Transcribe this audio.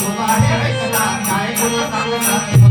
काय